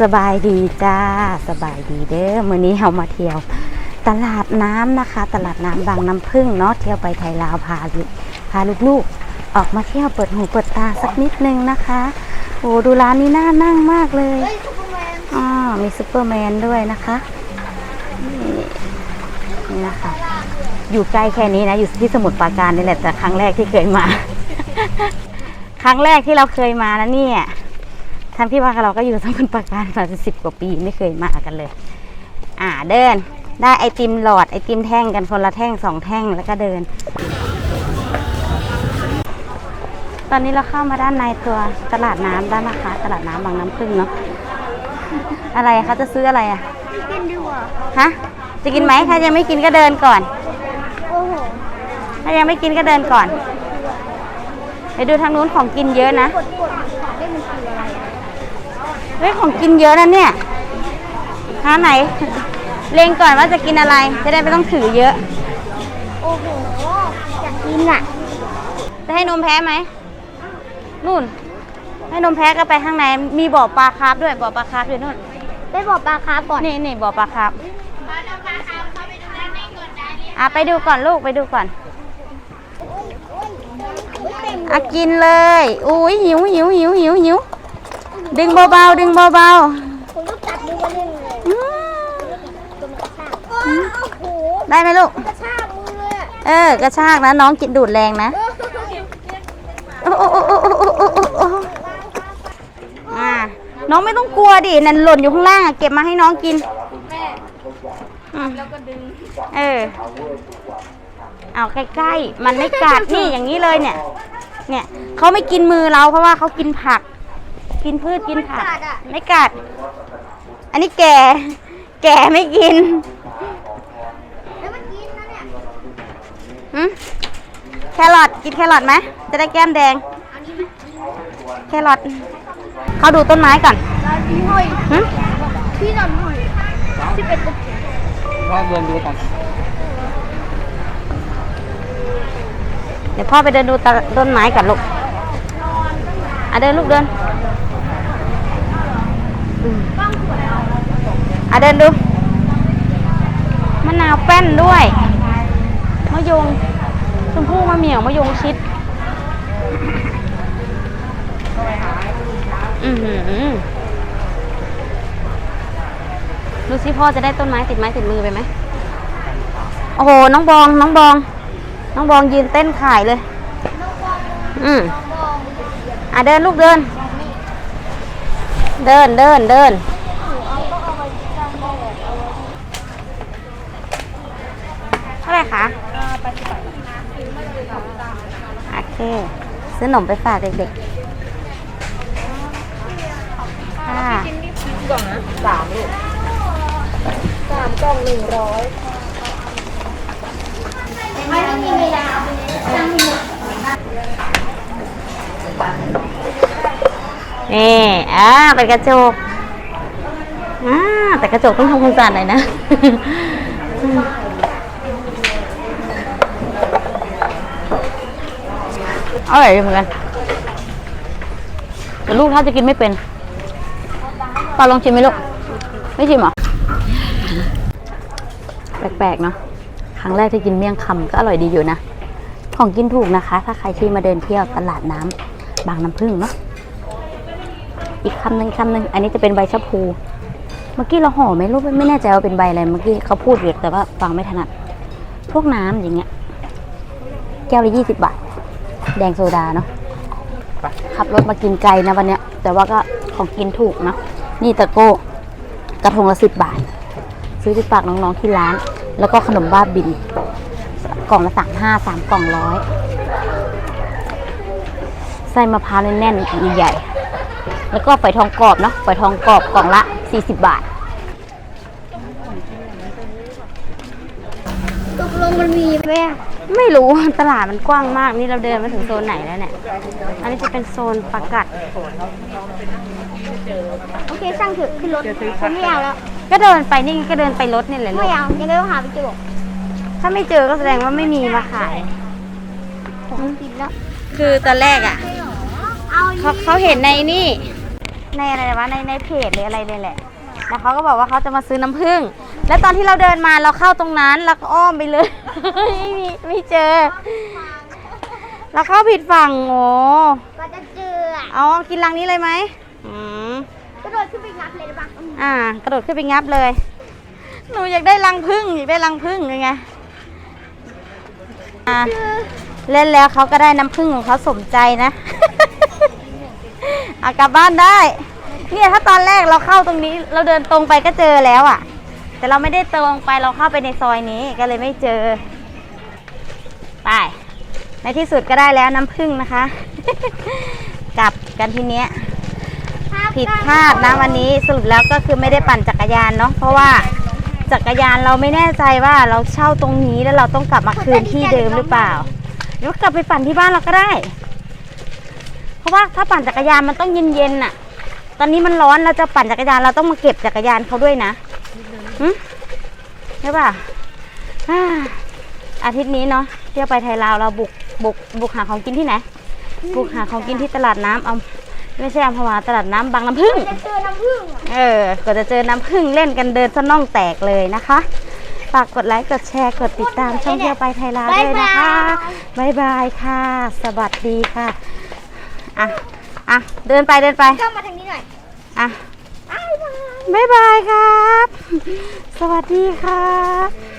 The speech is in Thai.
สบายดีจ้าสบายดีเด้อมื้อนี้เรามาเที่ยว ตลาดน้ำนะคะ ตลาดน้ำบางน้ำพึ่งเนาะเที่ยวไปไทยลาวพาลูกพาลูกๆ ออกมาเที่ยวเปิดหูเปิดตาสักนิดนึงนะคะโอ้ดูร้านนี้น่านั่งมากเลยอ๋อมีซูเปอร์แมนด้วยนะคะนี่นี่นะคะอยู่ใกล้แค่นี้นะ อยู่ที่สมุทรปราการนี่แหละแต่ครั้งแรกที่เคยมา ครั้งแรกที่เราเคยมานะเนี่ย ทั้งที่ว่าเราก็อยู่สมุทรปราการมาสิบกว่าปีไม่เคยมากันเลย อ่าเดิน ได้ไอติมหลอดไอติมแท่งกันคนละแท่งสองแท่งแล้วก็เดิน ตอนนี้เราเข้ามาด้านในตัวตลาดน้ำด้านนะคะ ตลาดน้ำบางน้ำพึ่งเนาะอะไรคะจะซื้ออะไรอะกินดีกว่าฮะจะกินไหมถ้ายังไม่กินก็เดินก่อนโอ้โหถ้ายังไม่กินก็เดินก่อนไปดูทางนู้นของกินเยอะนะ เฮ้ยของกินเยอะนะเนี่ยหาไหน เลงก่อนว่าจะกินอะไร จะได้ไม่ต้องถือเยอะ โอ้โหอยากกินอะ จะให้นมแพ้ไหมนู่น ให้นมแพ้ก็ไปข้างใน มีบ่อปลาคาร์ฟด้วยบ่อปลาคาร์ฟด้วยนู่น ไปบอกปลาคาร์ฟก่อน นี่นี่บ่อปลาคาร์ฟอะไปดูก่อนลูกไปดูก่อนเฮ้ยเต็มอะกินเลย อุ้ยหิวหิวหิวหิวหิว ดึงเบาๆดึงเบาผมก็จับมือมาเล่นเลยๆอืมตัวมันกระชากโอ้โหได้ไหมลูก กระชากมือเลยอะเออกระชากนะน้องกินดูดแรงนะโอ้โอ้โอ้โอ้โอ้โอ้โอ้โอ้อ่าน้องไม่ต้องกลัวดินั่นหล่นอยู่ข้างล่างอะเก็บมาให้น้องกินแม่อืมแล้วก็ดึงเออเอาใกล้ๆมันไม่กัดนี่อย่างนี้เลยเนี่ย เนี่ยเขาไม่กินมือเราเพราะว่าเขากินผัก กินพืชกินผักไม่กัด อันนี้แก่ แก่ไม่กินแล้วมันกินนะเนี่ยหืมแครอทกินแครอทไหมจะได้แก้มแดง อันนี้ไหมแครอทเขาดูต้นไม้ก่อนแล้วพี่ห้อยหืมพี่นำห้อยที่เป็นตุ๊กว่าเดินดูก่อนเดี๋ยวพ่อไปเดินดูตะต้นไม้ก่อนลูกอะเดินลูกเดิน อะเดินดู มะนาวแป้นด้วย มะยง ชมพู่มะเหมี่ยวมะยงชิด อือหือดูสิพ่อจะได้ต้นไม้ติดไม้ติดมือไปไหม โอ้โห น้องบอง น้องบอง น้องบองยืนเต้นขายเลย อืมอะเดินลูกเดิน เดินเดินเดินเท่าไหร่คะโอเค ซื้อขนมไปฝากเด็กๆค่ะกล่องนะสามลูกสามกล่องหนึ่งร้อยไม่ต้องมีเวลาเอาไปเลยตั้งหมด นี่อ่าเป็นกระจกอ่าแต่กระจกต้องทำความสะอาดหน่อยนะอร่อยเหมือนกัน แต่ลูกถ้าจะกินไม่เป็นปาลองชิมไหมลูก ไม่ชิมเหรอ แปลกๆเนาะ ครั้งแรกที่กินเมี่ยงคำก็อร่อยดีอยู่นะ ของกินถูกนะคะ ถ้าใครที่มาเดินเที่ยวตลาดน้ำบางน้ำพึ่งเนาะ อีกคำหนึ่งคำหนึ่งอันนี้จะเป็นใบชะพู เมื่อกี้เราห่อไหมลูกไม่แน่ใจว่าเป็นใบอะไรเมื่อกี้เขาพูดอยู่แต่ว่าฟังไม่ถนัดพวกน้ำอย่างเงี้ย แก้วละยี่สิบบาท แดงโซดาเนาะขับรถมากินไกลนะวันเนี้ย แต่ว่าก็ของกินถูกเนาะนี่ตะโก้กระทงละสิบบาท ซื้อไปฝากน้องๆที่ร้าน แล้วก็ขนมบ้าบิน กล่องละสามห้าสามกล่องร้อยไส้มะพร้าวแน่นๆใหญ่ๆ แล้วก็ฝอยทองกรอบเนาะฝอยทองกรอบกล่องละสี่สิบบาทตกลงมันมีไหมอะไม่รู้ ตลาดมันกว้างมากนี่เราเดินมาถึงโซนไหนแล้วเนี่ย อันนี้จะเป็นโซนปลากัด โอเคช่างเถอะขึ้นรถผมไม่เอาแล้วก็เดินไปนี่ก็เดินไปรถนี่แหละลูไม่กเอายังไงก็หาไปเจอถ้าไม่เจอก็แสดงว่าไม่มีมาขาย ผมกินแล้วคือตอนแรกอะ เอาเขาเขาเห็นในนี่ ในอะไรวะในในเพจหรืออะไรเนี่ยแหละ แล้วเขาก็บอกว่าเขาจะมาซื้อน้ำผึ้ง แล้วตอนที่เราเดินมาเราเข้าตรงนั้นแล้วก็อ้อมไปเลย ไม่มีไม่เจอเราเข้าผิดฝั่งโอ้ก็จะเจออะเอากินรังนี้เลยไหมอืมกระโดดขึ้นไปงับเลยได้ปะอืมอ่า กระโดดขึ้นไปงับเลย หนูอยากได้รังผึ้งอยากได้รังผึ้งยังไงอ่าเล่นแล้วเขาก็ได้น้ำผึ้งของเขาสมใจนะเอากลับบ้านได้ เนี่ยถ้าตอนแรกเราเข้าตรงนี้ เราเดินตรงไปก็เจอแล้วอะ่ะ แต่เราไม่ได้ตรงไปเราเข้าไปในซอยนี้ก็เลยไม่เจอไปในที่สุดก็ได้แล้วน้ำผึ้งนะคะ กลับกันทีเนี้ยผิดพลาดนะวันนี้สรุปแล้วก็คือไม่ได้ปั่นจักรยานเนาะเพราะว่าจักรยานเราไม่แน่ใจว่าเราเช่าตรงนี้แล้วเราต้องกลับมาคืนที่เดิมหรือเปล่าหรือว่ากลับไปปั่นที่บ้านเราก็ได้ะว่าถ้าปั่นจักรยานมันต้องเย็นๆน่ะ ตอนนี้มันร้อนเราจะปั่นจักรยานเราต้องมาเก็บจักรยานเขาด้วยนะหึใช่ป่ะอ่าอาทิตย์นี้เนาะเที่ยวไปไทยลาวเราบุกบุกบุกหาของกินที่ไหน บุกหาของกินที่ตลาดน้ำเอาไม่ใช่อัมพวาตลาดน้ำบางน้ำพึ่งจะเจอน้ำผึ้งอะเออ ก็จะเจอน้ำพึ่งเล่นกันเดินสะน่องแตกเลยนะคะฝากกดไลค์กดแชร์กดติดตามช่องเที่ยวไปไทยลาวด้วยนะคะบายบายค่ะ สวัสดีค่ะ อะ อะ เดินไปเดินไป เข้ามาทางนี้หน่อยอะ อ้าวบายบายครับ สวัสดีครับ